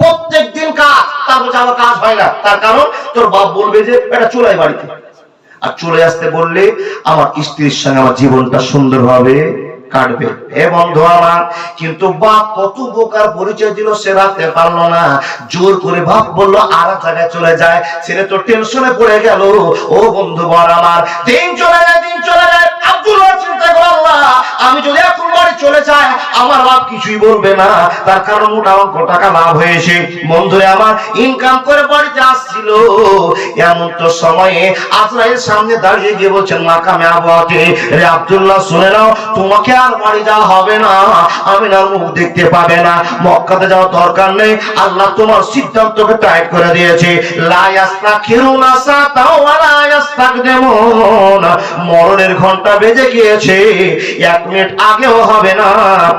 প্রত্যেক দিন কাজ, তার বলছে আমার কাজ হয় না। তার কারণ, তোর বাপ বলবে যে, এটা চলে আয় বাড়িতে। আর চলে আসতে বললে, আমার স্ত্রীর সঙ্গে আমার জীবনটা সুন্দরভাবে কাটবে। এ বন্ধু আমার কত পরিচয় সে রাখতে পারল না। জোর করে বলল, আর চলে যায় টেনশনে ও আমার, দিন চলে যায়, দিন চলে যায়। আব্দুল্লাহ আমি যদি এখন বাড়ি চলে যাই, আমার বাপ কিছুই বলবে না। তার কারণ মোটা অঙ্ক টাকা লাভ হয়েছে। বন্ধুরে, আমার ইনকাম করে বাড়িতে আসছিল, এমন তো সময়ে আজরাইল সামনে দাঁড়িয়ে গিয়ে বলছেন মাকামে আবহাওয়াকে রে আব্দুল্লাহ, শুনে নাও, তোমাকে আর বাড়ি যাওয়া হবে না। আমি না মুখ দেখতে পাবে না। মক্কাতে যাওয়ার দরকার নেই। আল্লাহ তোমার সিদ্ধান্তকে টাইট করে দিয়েছে। লা ইয়াস্তাখিরুনা সাতাও ওয়া লা ইয়াস্তাকদিমুন। মরণের ঘণ্টা বেজে গিয়েছে। এক মিনিট আগেও হবে না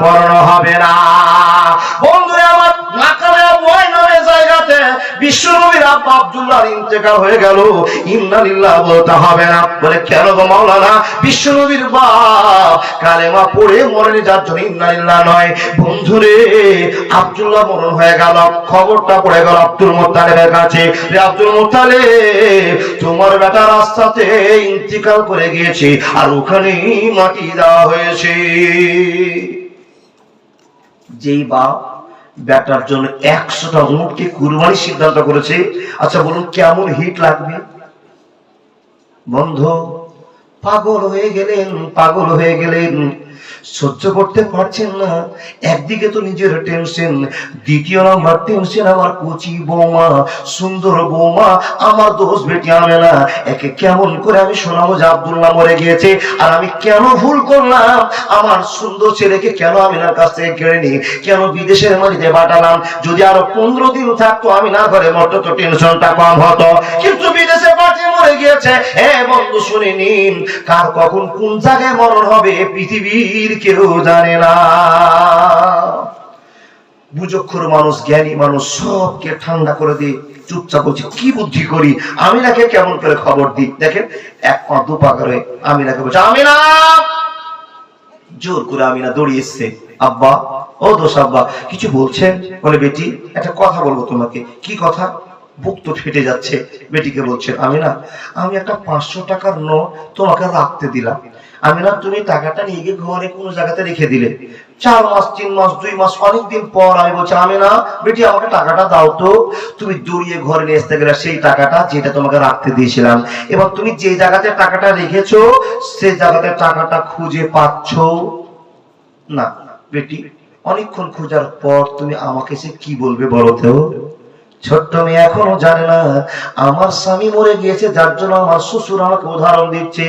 পরও হবে না। বন্ধুরা আমার মাকামে বয় নামে জায়গাতে বিশ্বনবীর আব্বা আব্দুল্লাহর ইন্তেকাল হয়ে গেল। ইন্না বলতে হবে না। বলে, কেন গো মাওলানা? বিশ্বনবীর বাপ কালেমা পড়ে মরণে যার জন্য ইন্না নয়। বন্ধুরে, আব্দুল্লাহ মরণ হয়ে গেল। খবরটা পড়ে গেল আব্দুল মোত্তালেবের কাছে। রে আব্দুল মোত্তালেব, তোমার বেটা রাস্তাতে ইন্তিকাল করে গিয়েছে আর ওখানেই মাটি দেওয়া হয়েছে। যেই বাপ বেটার জন্য একশোটা উঠকে কুরবানির সিদ্ধান্ত করেছে। আচ্ছা বলুন, কেমন হিট লাগবে? বন্ধ, পাগল হয়ে গেলেন, পাগল হয়ে গেলেন। সহ্য করতে পারছেন না। একদিকে তো নিজের টেনশন দ্বিতীয় নাম্বার টেনশন আমার কচি বৌমা, সুন্দর বৌমা, আমার দোষ বেটি আনে না। একে কেমন করে আমি শোনাবো যে আব্দুল্লাহ মরে গিয়েছে, আর আমি কেন ভুল করলাম? আমার সুন্দর ছেলেকে কেন আমিনার কাছ থেকে কেড়ে নি কেন বিদেশের মাটিতে পাঠালাম? যদি আরও পনেরো দিন থাকতো, আমি না ঘরে মরতো, তো টেনশনটা কম হতো। কিন্তু বিদেশে পাঠিয়ে মরে গিয়েছে। হে বন্ধু, শুনে নিন, কার কখন কোন জায়গায় মরণ হবে? পৃথিবীর কেউ জানে না। বুঝক্ষর মানুষ, জ্ঞানী মানুষ সবকে ঠান্ডা করে দিয়ে চুপচাপ বলছে, কি বুদ্ধি করি? আমি নাকে কেমন করে খবর দিই? দেখেন, এক পা দু পা করে আমি নাকে বলছে আমি না জোর করে আমি না দৌড়িয়ে এসছে। আব্বা, ও দোষ আব্বা, কিছু বলছেন? বলে, বেটি, একটা কথা বলব তোমাকে। কি কথা? বুক তো ফেটে যাচ্ছে। বেটিকে বলছেন আমি না আমি একটা পাঁচশো টাকার নোট তোমাকে রাখতে দিলাম। আমি না তুমি টাকাটা নিয়ে গিয়ে ঘরে কোনো জায়গাতে রেখে দিলে। চার মাস, তিন মাস, দুই মাস, অনেকদিন পর আমি বলছি আমি না বেটি, আমাকে টাকাটা দাও তো। তুমি দৌড়িয়ে ঘরে নিয়ে আসতে গেলে সেই টাকাটা যেটা তোমাকে রাখতে দিয়েছিলাম। এবার তুমি যে জায়গাতে টাকাটা রেখেছো সেই জায়গাতে টাকাটা খুঁজে পাচ্ছ না। বেটি, অনেকক্ষণ খোঁজার পর তুমি আমাকে সে কি বলবে বলো তো? ছোট্ট মেয়ে এখনও জানে না। আমার স্বামী মরে গিয়েছে, যার জন্য আমার শ্বশুর আমাকে উদাহরণ দিচ্ছে।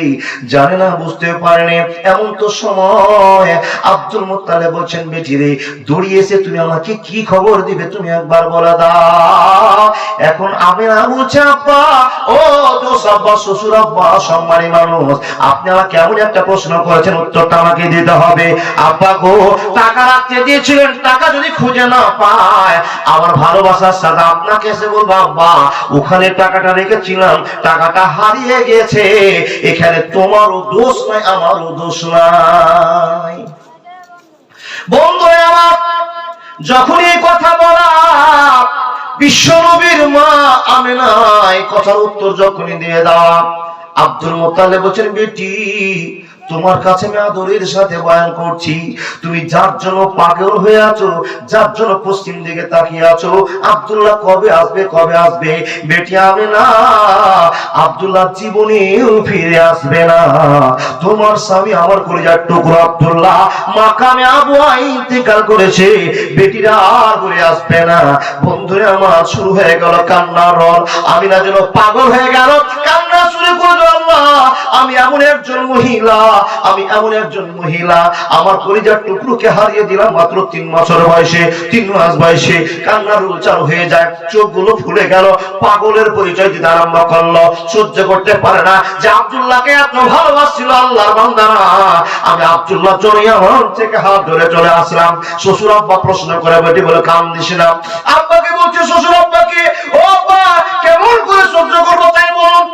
জানে না, বুঝতে পারেনি এমন তো সময় আব্দুল মোত্তালে বলছেন, বেটি রে দৌড়িয়ে এসে তুমি আমাকে কি খবর দিবে? তুমি একবার বলে দাও। এখন আমি না বলছে, আব্বা, ও দোষ আব্বা, শ্বশুর আব্বা, সম্মানী মানুষ, আপনি আমাকে এমন একটা প্রশ্ন করেছেন, উত্তরটা আমাকে দিতে হবে। আব্বা গো, টাকা রাখতে দিয়েছিলেন, টাকা যদি খুঁজে না পায়, আমার ভালোবাসার সাথে আপনাকে এসে বলব, আব্বা, ওখানে টাকাটা রেখেছিলাম, টাকাটা হারিয়ে গেছে। এখানে তোমারও দোষ নাই, আমারও দোষ নাই। বন্ধু আমার যখন এই কথা বলা, বিশ্বনবীর মা আমেনা এই কথার উত্তর যখনই দিয়ে দেওয়া, আব্দুল মোতালে বলছেন, বেটি তোমার কাছে আমি আদরের সাথে বয়ান করছি। তুমি যার জন্য পাগল হয়ে আছো, যার জন্য পশ্চিম দিকে তাকিয়ে আছো, আব্দুল্লাহ কবে আসবে কবে আসবে? বেটি আমি না আব্দুল্লাহ জীবনেও ফিরে আসবে না। তোমার স্বামী আমার কলিজার টুকরো আব্দুল্লাহ, মাকামে আবু ইন্তেকাল করেছে। বেটিরা আর ঘুরে আসবে না। বন্ধুরে আমার শুরু হয়ে গেল কান্নার রল আমি না যেন পাগল হয়ে গেল, কান্না শুরু করল আল্লাহ আমি এমন একজন মহিলা, আমি এমন একজন মহিলা। আমার পরিজার টুকরোকে হারিয়ে দিলাম মাত্র তিন বছর বয়সে, তিন মাস বয়সে। কান্নার উচ্চার হয়ে যায়, চোখগুলো ফুলে গেল, পাগলের পরিচয় দিতে আরম্ভ করল। সহ্য করতে পারে না যে আব্দুল্লাহকে এত ভালোবাসছিল আল্লাহর বান্দারা। আমি আব্দুল্লাহ জড়িয়ে আমার থেকে হাত ধরে চলে আসলাম। শ্বশুর আব্বা প্রশ্ন করে বেটি বলে কান দিস না। আব্বাকে বলছে, শ্বশুর আব্বাকে, ও আব্বা, কেমন করে সহ্য করব তাই বলুন?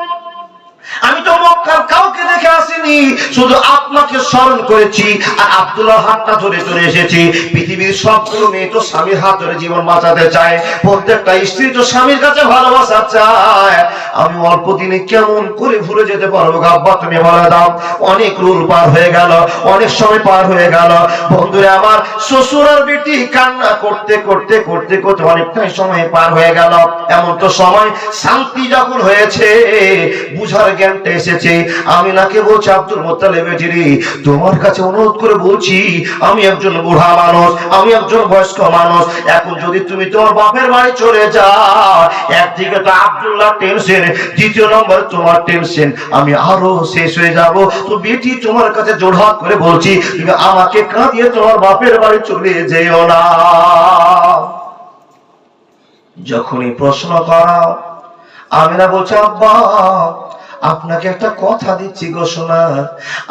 আমি তো মক্কার কাউকে দেখে আসিনি, শুধু আপনাকে স্মরণ করেছি আর আব্দুল্লাহ হাতটা ধরে চলে এসেছি। পৃথিবীর সবগুলো মেয়ে তো স্বামীর হাত ধরে জীবন বাঁচাতে চায়, প্রত্যেকটা স্ত্রী তো স্বামীর কাছে ভালোবাসা চায়। আমি অল্প দিনে কেমন করে ভুলে যেতে পারব গো আব্বা, তুমি বলে দাও। অনেক রুল পার হয়ে গেল, অনেক সময় পার হয়ে গেল। বন্ধুরা, আমার শ্বশুর আর বেটি কান্না করতে করতে করতে করতে অনেকটাই সময় পার হয়ে গেল। এমন তো সময় শান্তি যখন হয়েছে, বুঝার জ্ঞানটা এসেছে। আমি নাকে বলছি, আব্দুল মোত্তালেব বেটিরি তোমার কাছে অনুরোধ করে বলছি, আমি একজন বুড়া মানুষ, আমি একজন বয়স্ক মানুষ। এখন যদি তুমি তোমার বাপের বাড়ি চলে যাও, একদিকে তো আব্দুল্লাহ টেনশন, দ্বিতীয় নম্বর তোমার টেনশন। আমি আরও শেষ হয়ে যাব। তো বেটি, তোমার কাছে জোড়হাত করে বলছি, তুমি আমাকে কাঁদিয়ে তোমার বাপের বাড়ি চলে যেও না। যখনই প্রশ্ন করা, আমিনা বলছে, আব্বা আপনাকে একটা কথা দিচ্ছি ঘোষণা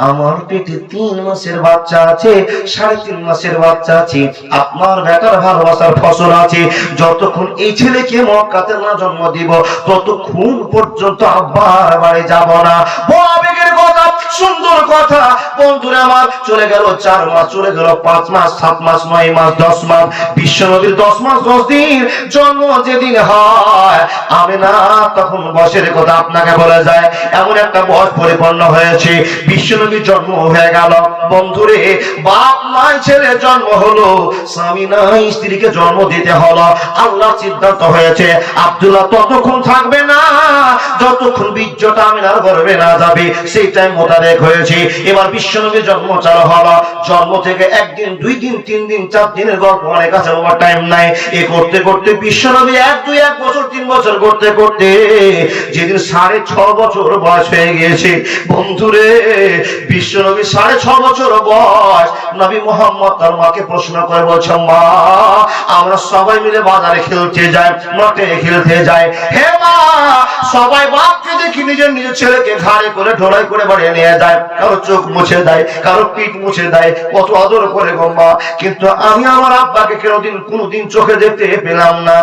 আমার পেটে তিন মাসের বাচ্চা আছে, সাড়ে তিন মাসের বাচ্চা আছে। আপনার বেটার ভালোবাসার ফসল আছে। যতক্ষণ এই ছেলেকে মক্কাতে না জন্ম দিব, ততক্ষণ পর্যন্ত আব্বার বাড়ি যাব না। বড় আবেগের কথা সুন্দর কথা। বন্ধুরা আমার, চলে গেল চার মাস, চলে গেল পাঁচ মাস, সাত মাস, নয় মাস, দশ মাস, বিশ্ব নবীর দশ মাস, দশ দিন জন্ম যেদিন হয়। আমি না তখন বয়সের কথা আপনাকে বলে যায়, এমন একটা বয়স পরিপূর্ণ হয়েছে, বিশ্ব নবীর জন্ম হয়ে গেল। বন্ধুরে, বাপ নাই ছেলে জন্ম হলো, স্বামী নাই, স্ত্রীকে জন্ম দিতে হলো। আল্লাহ সিদ্ধান্ত হয়েছে, আব্দুল্লাহ ততক্ষণ থাকবে না, যতক্ষণ বীর্যটা আমিনার গর্বে না যাবে, সেই টাইম মোতাবেক হয়েছে। এবার বিশ্বনবীর জন্ম চালু হলো। জন্ম থেকে একদিন, দুই দিন, তিন দিন, চার দিনের গল্প অনেক আছে আমার টাইম নাই। এ করতে করতে বিশ্বনবী এক, দুই, এক বছর, তিন বছর করতে করতে যেদিন সাড়ে ছ বছর বয়স হয়ে গিয়েছে, বন্ধুরে, বিশ্বনবী সাড়ে ছ বছর বয়স, নবী মোহাম্মদ তার মাকে প্রশ্ন করে বলছে, মা, আমরা সবাই মিলে বাজারে খেলতে যাই, মাঠে খেলতে যাই। হে মা, সবাই বাপকে দেখি নিজের নিজের ছেলেকে ঘাড়ে করে ঢোলাই করে বাড়িয়ে নিয়ে যায় কারও চোখ মুছে দেয়, কারও পিঠ মুছে দেয়, কত আদর করে গম্মা কিন্তু আমি আমার আব্বাকে কোনোদিন কোনোদিন চোখে দেখতে পেলাম না।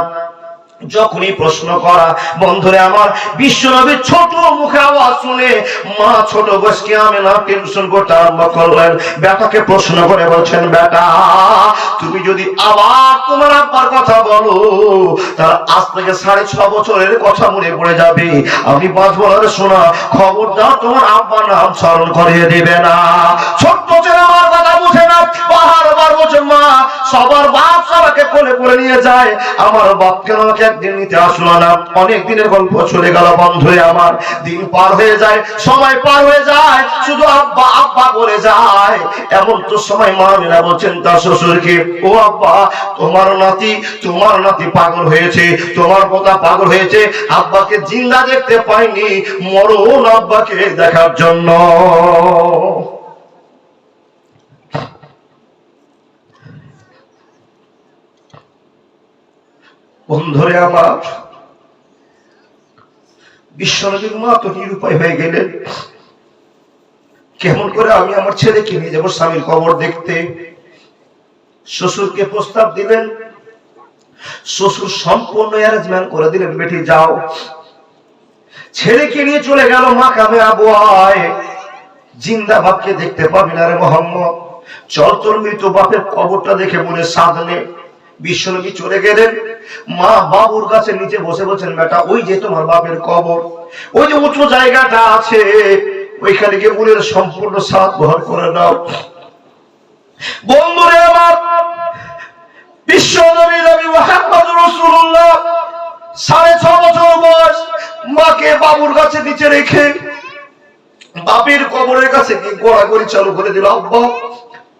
যখনই প্রশ্ন করা, বন্ধুরে আমার, বিশ্বনবীর ছোট মুখে আওয়াজ শুনে, মা, ছোট বয়সকে আমি না টেনশন করতে আরম্ভ করলেন। বেটাকে প্রশ্ন করে বলছেন বেটা তুমি যদি আবার তোমার আব্বার কথা বলো তার আজ থেকে সাড়ে ছ বছরের কথা মনে পড়ে যাবে। আমি বাঁচবো না শোনা খবরদার তোমার আব্বার নাম স্মরণ করিয়ে দেবে না। ছোট্ট ছেলে আমার কথা বুঝে না বারবার বলছে মা সবার বাপ সবাইকে কোলে করে নিয়ে যায়। আমার বাপ কেন আমাকে একদিন নিতে আসলো না? অনেক দিনের গল্প চলে গেল বন্ধ হয়ে আমার। দিন পার হয়ে যায়, সময় পার হয়ে যায়, শুধু আব্বা আব্বা বলে যায়। এমন তো সময় মা মেরা বলছেন তার শ্বশুরকে ও আব্বা, তোমার নাতি তোমার নাতি পাগল হয়েছে, তোমার কথা পাগল হয়েছে, আব্বাকে জিন্দা দেখতে পাইনি, মরণ আব্বাকে দেখার জন্য। বন্ধুরে আমার, বিশ্বনবীর মা তো নিরুপায় হয়ে গেলেন। কেমন করে আমি আমার ছেলেকে নিয়ে যাব স্বামীর কবর দেখতে? শ্বশুরকে প্রস্তাব দিলেন শ্বশুর সম্পূর্ণ অ্যারেঞ্জমেন্ট করে দিলেন, বেটি, যাও। ছেলেকে নিয়ে চলে গেল মা কামে আবহাওয়ায় জিন্দা বাপকে দেখতে পাবি না রে মোহাম্মদ। চল তোর মৃত বাপের কবরটা দেখে মনে সাধ নে। বিশ্বনবী চলে গেলেন। মা বাবুর কাছে নিচে বসে বলছেন, বেটা, ওই যে তোমার বাপের কবর, ওই যে উঁচু জায়গাটা আছে, ওইখানে গিয়ে মনের সম্পূর্ণ সাথ গ্রহণ করে নাও। বন্ধুরে আমার নবী মোহাম্মদ রসুল্লাহ সাড়ে ছ বছর বয়স, মাকে বাবুর কাছে নিচে রেখে বাপের কবরের কাছে গোড়াগড়ি চালু করে দিল, আব্বা,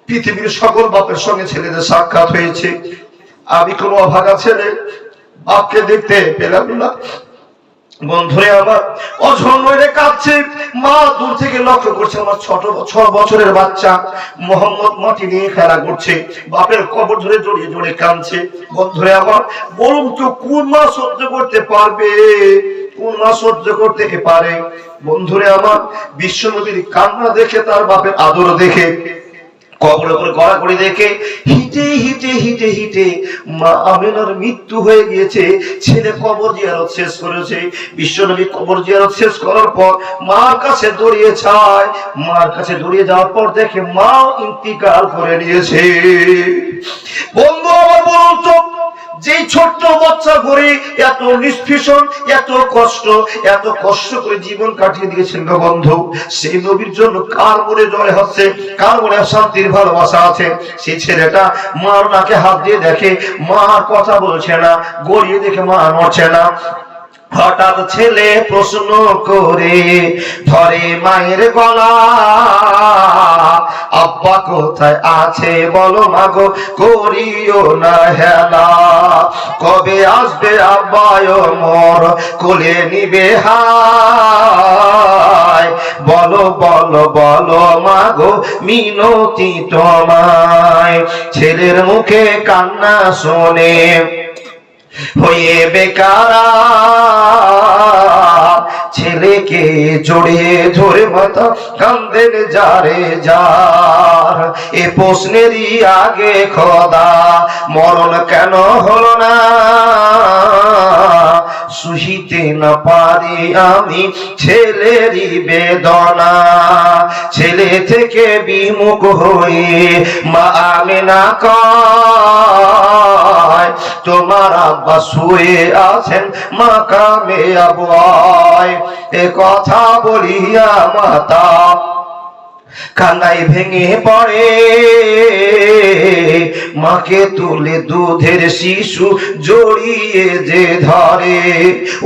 পৃথিবীর সকল বাপের সঙ্গে ছেলেদের সাক্ষাৎ হয়েছে। আমি কোনো অভাগা ছেলে, বাপকে দেখতে পেলাম না। বন্ধুরে আমার অঝন্মরে কাঁদছে। মা দূর থেকে লক্ষ্য করছে আমার ছোট ছ বছরের বাচ্চা। মোহাম্মদ মাটি নিয়ে খেলা করছে। বাপের কবর ধরে জড়িয়ে জড়িয়ে কাঁদছে। বন্ধুরে আমার বলুন তো, কোন মা সহ্য করতে পারবে? কোন মা সহ্য করতে পারে? বন্ধুরে আমার বিশ্বনবীর কান্না দেখে তার বাপের আদর দেখে কবরের উপর গড়াগড়ি দেখে হিটে হিটে হিটে হিটে মা আমেনার মৃত্যু হয়ে গিয়েছে। ছেলে কবর জিয়ারত শেষ করেছে। বিশ্বনবী কবর জিয়ারত শেষ করার পর মার কাছে দড়িয়ে ছায়। মার কাছে দৌড়িয়ে যাওয়ার পর দেখে মা ইন্তিকাল করে নিয়েছে। বন্ধু, আমার বলুন তো যে ছোট্ট বাচ্চা করে এত নিষ্ফিসন এত কষ্ট এত কষ্ট করে জীবন কাটিয়ে দিয়েছেন গো বন্ধু, সেই নবীর জন্য কার মনে জয় হচ্ছে, কার মনে শান্তির ভালোবাসা আছে? সেই ছেলেটা মার নাকে হাত দিয়ে দেখে, মার কথা বলছে না, গড়িয়ে দেখে মা নড়ছে না। হঠাৎ ছেলে প্রশ্ন করে, ধরে মায়ের গলা, আব্বা কোথায় আছে বলো মাগো, করিও না হেলা। কবে আসবে আব্বায় মর, কোলে নিবে হায়। বলো বলো বলো মাগো, মিনতি তোমায়। ছেলের মুখে কান্না শোনে। হয়ে বেকারা, ছেলেকে জড়িয়ে ধরে মাথা কান্দেন যারে যার। এ প্রশ্নেরই আগে খদা, মরণ কেন হলো না? সুহিতে না পারি আমি ছেলেরই বেদনা। ছেলে থেকে বিমুখ হয়ে মা আমি না কয় তোমার আব্বা শুয়ে আছেন মা কামে আবয় এ কথা বলিয়া মাতা কান্নাই ভেঙে পড়ে। মাকে তুলে দুধের শিশু জড়িয়ে যে ধরে।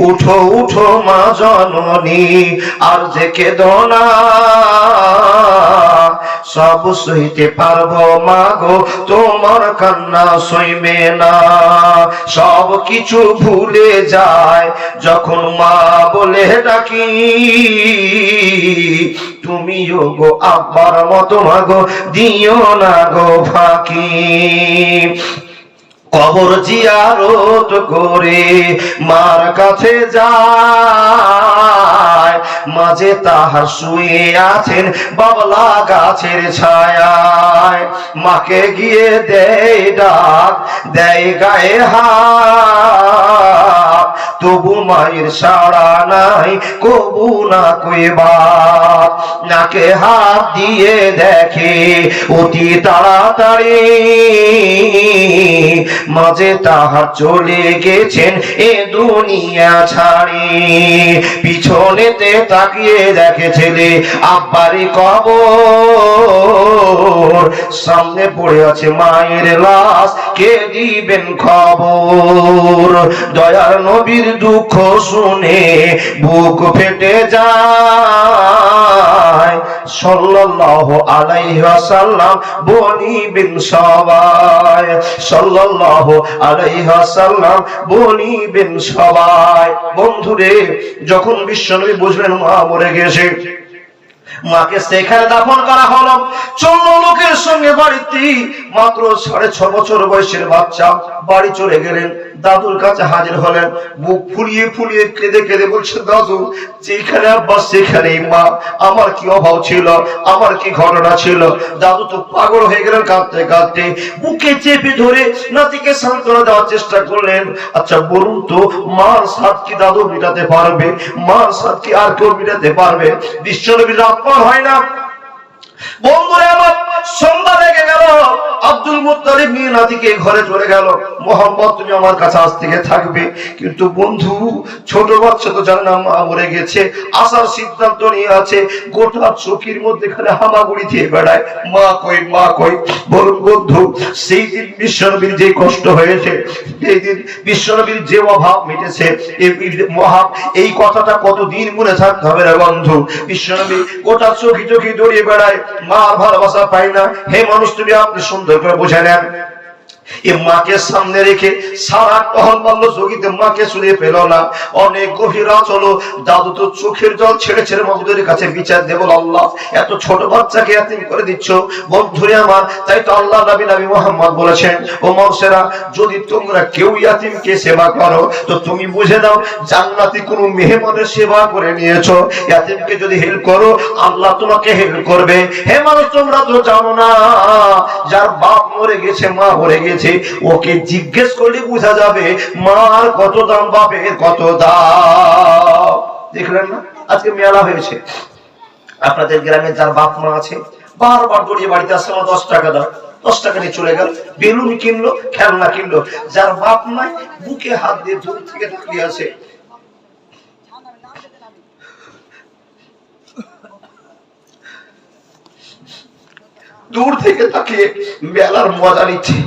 উঠো উঠো মা জননী, আর যে কেদনা, সব সইতে পারব মাগো তোমার কান্না সইবে না। সব কিছু ভুলে যায়, যখন মা বলে ডাকি, তুমিও গো আব্বার মতো মাগো, দিও না গো ফাঁকি। কবর জিয়ারত করে মার কাছে যায়, মাঝে তাহার শুয়ে আছেন বাবলা গাছের ছায়ায়। মাকে গিয়ে দেয় ডাক, দেয় গায়ে হাত। তবু মায়ের সাড়া নাই, কবু না কইবার নাকে হাত দিয়ে দেখে, অতি তাড়াতাড়ি। মাঝে তাহার চলে গেছেন এ দুনিয়া ছাড়ি। পিছনেতে তাকিয়ে দেখে ছেলে, আব্বারি কবর। সামনে পড়ে আছে মায়ের লাশ, কে দিবেন খবর? দয়ার নবীর দুঃখ শুনে বুক ফেটে যায়। সাল্লাল্লাহু আলাইহি ওয়াসাল্লাম বলিবেন সবাই সাল্লাল্লাহু আলাইহি ওয়াসাল্লাম বলিবেন সবাই বন্ধুরে, যখন বিশ্বনবী বুঝলেন মা মরে গেছে, মাকে সেখানে দাফন করা হলো। চলল লোকের সঙ্গে বাড়িতে মাত্র সাড়ে ছ বছর বয়সের বাচ্চা বাড়ি চলে গেলেন। দাদুর কাছে হাজির হলেন। বুক ফুলিয়ে ফুলিয়ে কেঁদে কেঁদে বলছে, দাদু, যেখানে আব্বা, সেখানেই মা। আমার কি অভাব ছিল? আমার কি ঘটনা ছিল? দাদু তো পাগল হয়ে গেলেন, কাঁদতে কাঁদতে বুকে চেপে ধরে নাতিকে সান্ত্বনা দেওয়ার চেষ্টা করলেন। আচ্ছা বলুন তো, মার সাথ কি দাদু মিটাতে পারবে? মার সাথ কি আর কেউ মিটাতে পারবে? বিশ্বনবীর আপন হয় না? হামাগুড়ি দিয়ে বেড়ায়। মা কই মা কই? বলুন বন্ধু, সেই দিন বিশ্বনবীর যে কষ্ট হয়েছে, সেই দিন বিশ্বনবীর যে অভাব মিটেছে, এই এই কথাটা কতদিন মনে থাকতে হবে বন্ধু? বিশ্বনবী গোটা চোখি চোখি দৌড়িয়ে বেড়ায়। মার ভালোবাসা পাই না। হে মানুষ তুমি আপনি সুন্দর করে বুঝে নেন। মাকে সামনে রেখে সারা টহল মারল যোগীতে মাকে শুনে পেল না। অনেক গভীর চলো দাদু তো চোখের জল ছেড়ে ছেড়ে মাহমুদের কাছে বিচার দেব আল্লাহ। এত ছোট বাচ্চাকে এতিম করে দিচ্ছ, বন্ধুরে আমার, তাই তো আল্লাহ নবী নবী মোহাম্মদ বলেছেন, ও মরসেরা যদি তোমরা কেউ ইয়াতিমকে সেবা করো, তো তুমি বুঝে নাও, জান্নাতি কোনো মেহমানের সেবা করে নিয়েছো। ইয়াতিমকে যদি হেল্প করো, আল্লাহ তোমাকে হেল্প করবে। হে মানুষ, তোমরা তো জানো না, যার বাপ মরে গেছে, মা মরে গেছে ওকে জিজ্ঞেস করলে বোঝা যাবে মার কত দাম, বাপের কত দাম। দেখলেন না? আজকে মেলা হয়েছে। আপনাদের গ্রামে যার বাপ মা আছে, বারবার দড়িয়ে বাড়িতে আসছে, আমার দশ টাকা দাও। দশ টাকা নিয়ে চলে গেল, বেলুন কিনলো, খেলনা কিনলো। যার বাপ নাই বুকে হাত দিয়ে দূর থেকে তাকিয়ে আছে। দূর থেকে তাকে মেলার মজা নিচ্ছে।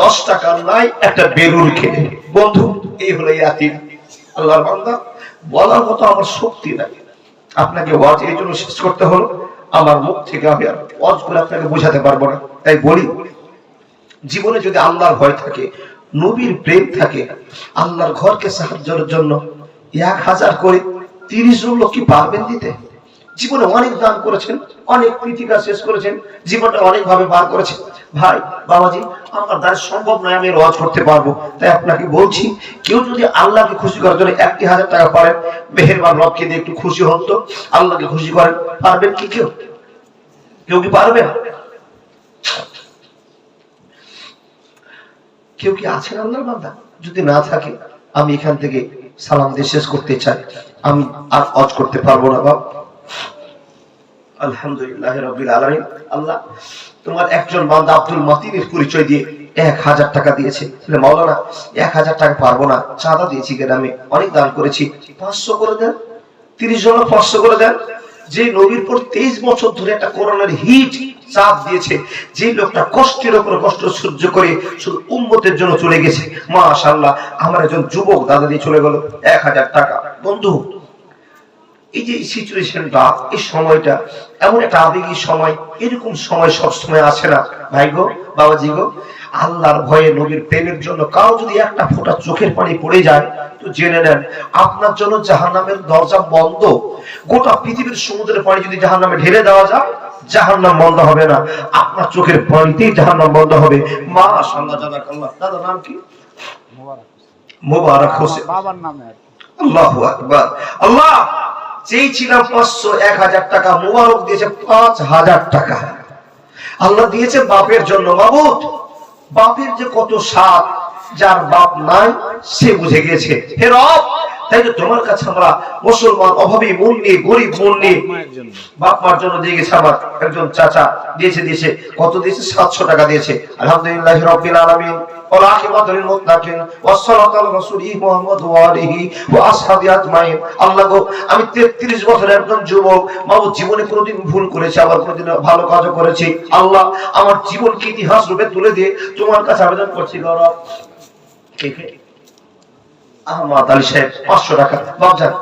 দশ টাকা নাই একটা বেলুন কিনে বন্ধু, এই হলো ইয়াতিম আল্লাহর বান্দা, বলার মতো আমার শক্তি নাই। আপনাকে ওয়াজ এই জন্য শেষ করতে হলো। আমার মুখ থেকে আমি আর ওয়াজ করে আপনাকে বোঝাতে পারব না। তাই বলি, জীবনে যদি আল্লাহর ভয় থাকে, নবীর প্রেম থাকে, আল্লাহর ঘরকে সাহায্যের জন্য এক হাজার করে তিরিশ জন লোক কি পারবেন দিতে? জীবনে অনেক দান করেছেন, অনেক কৃতিকা শেষ করেছেন, জীবনটা অনেক ভাবে পার করেছেন। ভাই, বাবাজি, আমার দ্বারা সম্ভব নয় আমি রোয়াজ করতে পারব। তাই আপনাকে বলছি, কেউ যদি আল্লাহকে খুশি করার জন্য একটি হাজার টাকা পারেন, মেহেরবান রবকে দিয়ে একটু খুশি হন তো, আল্লাহকে খুশি করেন। পারবেন কি কেউ? কেউ কি পারবেন কেউ কি আছেন আল্লাহর বান্দা? যদি না থাকে, আমি এখান থেকে সালাম দিয়ে শেষ করতে চাই। আমি আর অজ করতে পারব না বাবা আলহামদুলিল্লাহ রবিল আলমিন। আল্লাহ, তোমার একজন বান্দা আব্দুল মাতিনের পরিচয় দিয়ে এক হাজার টাকা দিয়েছে। মাওলানা, এক হাজার টাকা পারব না। চাঁদা দিয়েছি গ্রামে অনেক দান করেছি। পাঁচশো করে দেন? তিরিশ জন পাঁচশো করে দেন? যে নবীর পর তেইশ বছর ধরে একটা করোনার হিট চাপ দিয়েছে, যে লোকটা কষ্টের উপর কষ্ট সহ্য করে শুধু উম্মতের জন্য চলে গেছে। মা মাশাআল্লাহ, আমার একজন যুবক দাদা দিয়ে চলে গেল। এক হাজার টাকা। বন্ধু এই যে সিচুয়েশনটা এই সময়টা এমন একটা আবেগী সময় এরকম সময় সব সময় আসে না। ভাই গো বাবাজি গো আল্লাহর ভয়ে নবীর প্রেমের জন্য কারও যদি একটা ফোঁটা চোখের পানি পড়ে যায় তো জেনে নেন আপনার জন্য জাহান্নামের দরজা বন্ধ। গোটা পৃথিবীর সমুদ্রের পানি যদি জাহান্নামে ঢেলে দেওয়া যায় জাহান্নাম বন্ধ হবে না। আপনার চোখের পানিতেই জাহান্নাম বন্ধ হবে। মা আল্লাহ জাজাকাল্লাহ দাদা নাম কি? মোবারক হোসেন। বাবার নামে আল্লাহু আকবার। আল্লাহ! চেয়েছিলাম পাঁচশো এক হাজার টাকা, মোবারক দিয়েছে পাঁচ হাজার টাকা। আল্লাহ দিয়েছে বাপের জন্য বাবুত বাপের যে কত সাপ, যার বাপ নাই, সে বুঝে গেছে। হে রব তাই তো তোমার কাছে আমরা মুসলমান অভাবী মন নিয়ে গরিব মন নিয়ে বাপ মার জন্য দিয়ে গেছে আমার একজন চাচা দিয়েছে দিয়েছে। কত দিয়েছে? সাতশো টাকা দিয়েছে। আলহামদুলিল্লাহ রবিল আলমিন। আমি তেত্রিশ বছর একজন যুবক। বাবু জীবনে কোনোদিন ভুল করেছি আবার কোনোদিন ভালো কাজ করেছি। আল্লাহ আমার জীবনকে ইতিহাস রূপে তুলে দিয়ে তোমার কাছে আবেদন করছি গৌরব। আহমদ আলী সাহেব, পাঁচশো টাকা। বাবজান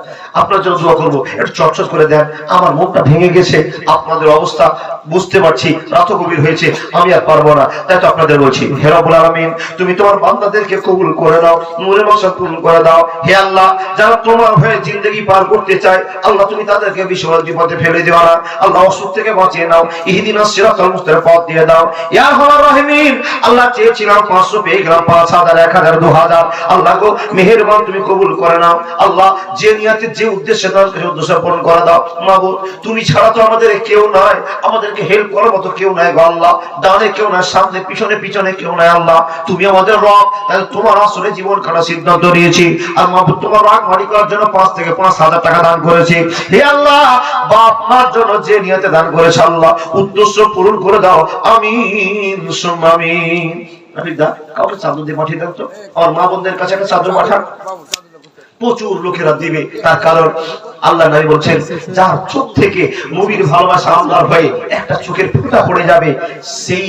আপনার জন্য দোয়া করব। একটু চটচট করে দেন, আমার মনটা ভেঙে গেছে, আপনাদের অবস্থা বুঝতে পারছি রাত গভীর হয়েছে, আমি আর পারব না। তাই তো আপনাদের বলছি, হে রব্বুল আলামিন, তুমি তোমার বান্দাদেরকে কবুল করে নাও নূরে মশা কবুল করে দাও। হে আল্লাহ, যারা তোমার হয়ে জিন্দগি পার করতে চায়, আল্লাহ তুমি তাদেরকে বিশ্বর বিপদে ফেলে দিও না। আল্লাহ অসুখ থেকে বাঁচিয়ে নাও, ইহদিনা সিরাতাল মুস্তাকিম পথ দিয়ে দাও। ইয়া রাহিমিন, আল্লাহ চেয়েছিলাম 500 পেয়ে গেলাম 5000 1000 2000 আল্লাহ গো মেহেরবান তুমি কবুল করে নাও। আল্লাহ, যে নিয়াতে, যে উদ্দেশ্যে দাও সেই উদ্দেশ্য পূরণ করে দাও। মাগো তুমি ছাড়া তো আমাদের কেউ নাই। আমাদেরকে হেল্প করার মতো কেউ নাই গো আল্লাহ। ডানে কেউ নাই, সামনে, পিছনে পিছনে কেউ নাই আল্লাহ। তুমি আমাদের রব তাই তোমার আসলে জীবন কাটা সিদ্ধান্ত নিয়েছি। আর মাহবুব, তোমার রাগ ভারী করার জন্য পাঁচ থেকে পাঁচ হাজার টাকা দান করেছি। হে আল্লাহ, বাপ, মার জন্য যে নিয়তে দান করেছে আল্লাহ, উদ্দেশ্য পূরণ করে দাও। আমিন, সুম্মা আমিন। আমি মা বোনদের কাছে একটা? প্রচুর লোকেরা দিবে, তার কারণ আল্লাহ নবী বলছেন, যার চোখ থেকে মুবির ভালোবাসা আল্লাহর হয়ে একটা চোখের ফুটা পড়ে যাবে, সেই